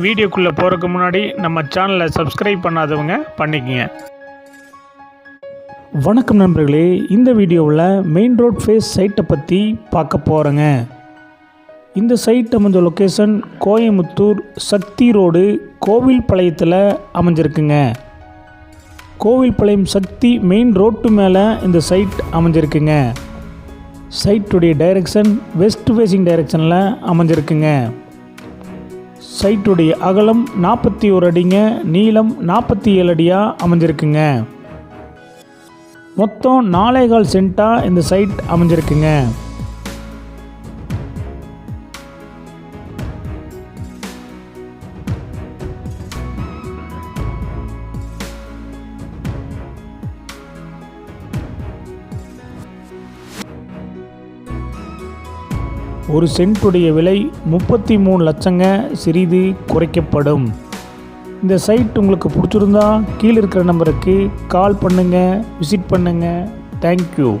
வீடியோக்குள்ளே போகிறதுக்கு முன்னாடி நம்ம சேனலை சப்ஸ்கிரைப் பண்ணாதவங்க பண்ணிக்கங்க. வணக்கம் நண்பர்களே இந்த வீடியோவில் மெயின் ரோட் ஃபேஸ் சைட்டை பற்றி பார்க்க போகிறேங்க இந்த சைட் அமைஞ்ச லொக்கேஷன் கோயமுத்தூர் சக்தி ரோடு கோவில்பாளையத்தில் அமைஞ்சிருக்குங்க. கோவில்பாளையம் சக்தி மெயின் ரோட்டு மேலே இந்த சைட் அமைஞ்சிருக்குங்க. சைட்டுடைய டைரக்ஷன் வெஸ்ட் ஃபேஸிங் டைரெக்ஷனில் அமைஞ்சிருக்குங்க. சைட்டுடைய அகலம் நாற்பத்தி ஒரு அடிங்க நீளம் நாற்பத்தி ஏழு அடியாக அமைஞ்சிருக்குங்க. மொத்தம் நாலே கால் சென்ட்டாக இந்த சைட் அமைஞ்சிருக்குங்க. ஒரு சென்ட்டுடைய விலை முப்பத்தி மூணு லட்சங்க சிறிது குறைக்கப்படும். இந்த சைட் உங்களுக்கு பிடிச்சிருந்தா கீழே இருக்கிற நம்பருக்கு கால் பண்ணுங்கள் விசிட் பண்ணுங்கள் தேங்க்யூ